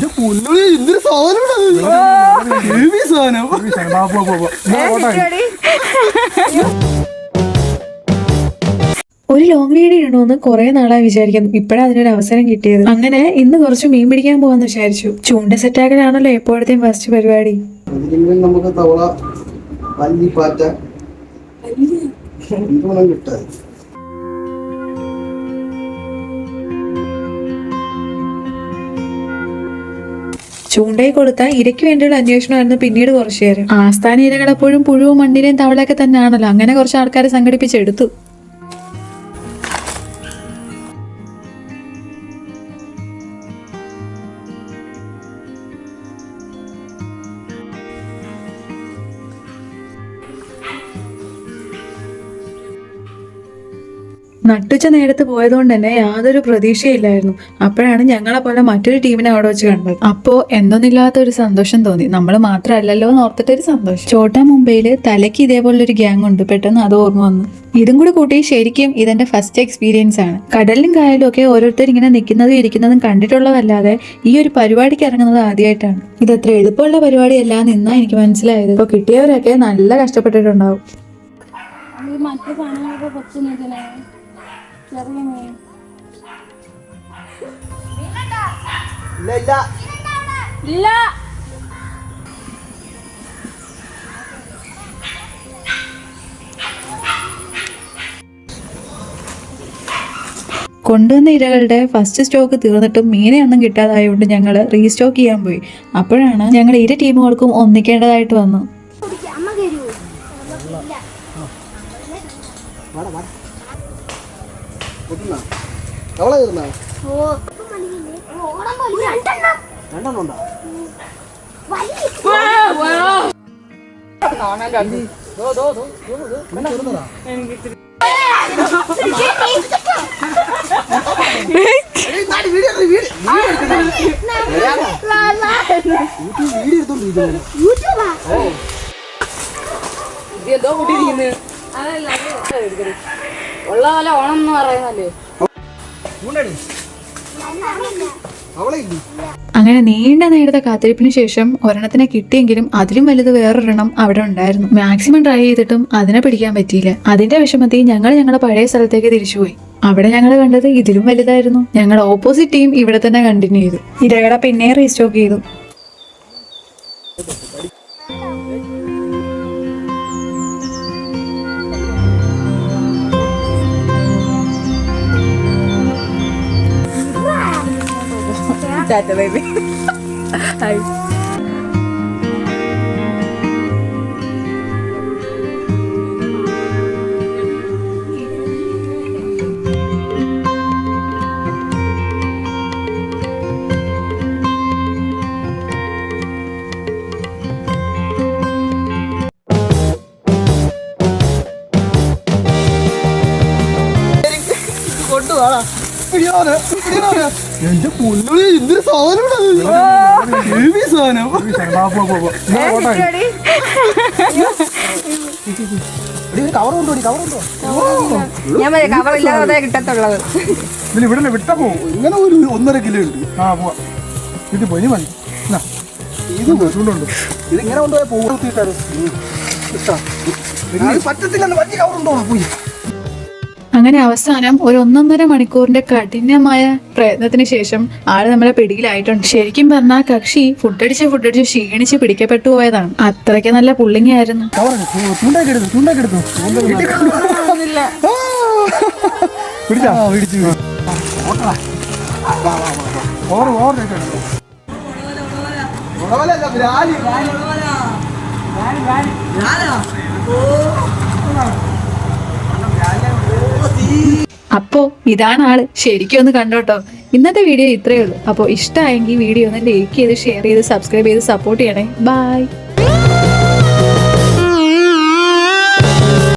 എന്റെ പൊന്നോളി എന്തൊരു സാധനം സാധനം ഒരു ലോങ് റൈഡ് ഇടണമെന്ന് കുറെ നാളായി വിചാരിക്കുന്നു. ഇപ്പോഴാണ് അതിനൊരു അവസരം കിട്ടിയത്. അങ്ങനെ ഇന്ന് കുറച്ച് മീൻ പിടിക്കാൻ പോവാന്ന് വിചാരിച്ചു. ചൂണ്ട സെറ്റാക്കലാണല്ലോ എപ്പോഴത്തെയും ഫസ്റ്റ് പരിപാടി. നമുക്ക് തവള പല്ലി പാറ്റ. എന്തുവേണം ചൂണ്ടയിൽ കൊടുത്ത ഇരയ്ക്ക് വേണ്ടിയുള്ള അന്വേഷണമായിരുന്നു പിന്നീട് കുറച്ചു നേരം. ആസ്ഥാന ഇരകളെപ്പോഴും പുഴുവും മണ്ണിലെയും തവളയൊക്കെ തന്നെയാണല്ലോ. അങ്ങനെ കുറച്ച് ആൾക്കാരെ സംഘടിപ്പിച്ചെടുത്തു നട്ടുച്ച നേരത്ത് പോയതുകൊണ്ട് തന്നെ യാതൊരു പ്രതീക്ഷയില്ലായിരുന്നു. അപ്പോഴാണ് ഞങ്ങളെ പോലെ മറ്റൊരു ടീമിനെ അവിടെ വെച്ച് കണ്ടത്. അപ്പോ എന്തൊന്നില്ലാത്ത ഒരു സന്തോഷം തോന്നി. നമ്മൾ മാത്രമല്ലല്ലോ എന്ന് ഓർത്തിട്ടൊരു സന്തോഷം. ചോട്ടാ മുംബൈയിൽ തലയ്ക്ക് ഇതേപോലെ ഒരു ഗ്യാങ് ഉണ്ട്. പെട്ടെന്ന് അത് ഓർമ്മ വന്നു. ഇതും കൂടി കൂട്ടി ശരിക്കും ഇതെന്റെ ഫസ്റ്റ് എക്സ്പീരിയൻസ് ആണ്. കടലിലും കായലും ഒക്കെ ഓരോരുത്തർ ഇങ്ങനെ നിൽക്കുന്നതും ഇരിക്കുന്നതും കണ്ടിട്ടുള്ളതല്ലാതെ ഈ ഒരു പരിപാടിക്ക് ഇറങ്ങുന്നത് ആദ്യമായിട്ടാണ് ഇത് അത്ര എളുപ്പമുള്ള പരിപാടിയല്ല നിന്നാ എനിക്ക് മനസ്സിലായത്. ഇപ്പൊ കിട്ടിയവരൊക്കെ നല്ല കഷ്ടപ്പെട്ടിട്ടുണ്ടാവും. മറ്റു സാധനങ്ങളൊക്കെ കുറച്ച് ചെറിയ മീൻ ഇല്ല. ഇല്ല. ഇല്ല കൊണ്ടുവന്ന ഇരകളുടെ ഫസ്റ്റ് സ്റ്റോക്ക് തീർന്നിട്ടും മീനെയൊന്നും കിട്ടാതായതുകൊണ്ട് ഞങ്ങൾ റീസ്റ്റോക്ക് ചെയ്യാൻ പോയി. അപ്പോഴാണ് ഞങ്ങൾ ഇരു ടീമുകൾക്കും ഒന്നിക്കേണ്ടതായിട്ട് വന്നു തവള തീർന്ന ഓ രണ്ടെണ്ണം. ഉണ്ടോ? വീഡിയോ എടുത്തോണ്ടിരിക്കുന്നു. കൂട്ടിയിരിക്കുന്നു? ഉള്ള പോലെ ഓണം എന്ന് പറയുന്നല്ലേ അങ്ങനെ നീണ്ട നേരത്തെ കാത്തിരിപ്പിന് ശേഷം ഒരെണ്ണത്തിനെ കിട്ടിയെങ്കിലും അതിലും വലുത് വേറൊരെണ്ണം അവിടെ ഉണ്ടായിരുന്നു. മാക്സിമം ട്രൈ ചെയ്തിട്ടും അതിനെ പിടിക്കാൻ പറ്റിയില്ല. അതിന്റെ വിഷമത്തിൽ ഞങ്ങൾ ഞങ്ങളുടെ പഴയ സ്ഥലത്തേക്ക് തിരിച്ചുപോയി. അവിടെ ഞങ്ങൾ കണ്ടത് ഇതിലും വലുതായിരുന്നു. ഞങ്ങളുടെ ഓപ്പോസിറ്റ് ടീം ഇവിടെ തന്നെ കണ്ടിന്യൂ ചെയ്തു. ഇരകളെ പിന്നെ റീസ്റ്റോക്ക് ചെയ്തു. പിടിയാനെ, പിടിയാനെ. എന്റെ പൊന്നോളി ഇതൊരു സാധനം സാധനം. കവർ കൊണ്ടോടി കവർ കൊണ്ടോ കിട്ടത്തുള്ളത് ഇതിൽ ഇവിടെ വിട്ട പോകും ഇങ്ങനെ ഒരു ഒന്നര കിലോ ഉണ്ട്. ആ പോവാ. ഇത് പൊനി മതി ഇത്. കൊണ്ടുണ്ട് ഇത്. ഇങ്ങനെ കൊണ്ടുപോയി പോകും പറ്റത്തില്ല വലിയ കവർ ഉണ്ടോ? പോയി. അങ്ങനെ അവസാനം ഒരു ഒന്നൊന്നര മണിക്കൂറിന്റെ കഠിനമായ പ്രയത്നത്തിന് ശേഷം ആൾ നമ്മളെ പിടിയിലായിട്ടുണ്ട് ശരിക്കും പറഞ്ഞാൽ കക്ഷി ഫുഡടിച്ച് ഫുഡടിച്ച് ക്ഷീണിച്ച് പിടിക്കപ്പെട്ടു പോയതാണ് അത്രയ്ക്ക് നല്ല പുള്ളിങ്ങ ആയിരുന്നു അപ്പോ ഇതാണ് ആൾ. ശരിക്കും ഒന്ന് കണ്ടോട്ടോ. ഇന്നത്തെ വീഡിയോ ഇത്രയേ ഉള്ളൂ. അപ്പോൾ ഇഷ്ടമായെങ്കിൽ വീഡിയോ ഒന്ന് ലൈക്ക് ചെയ്ത് ഷെയർ ചെയ്ത് സബ്സ്ക്രൈബ് ചെയ്ത് സപ്പോർട്ട് ചെയ്യണേ. ബൈ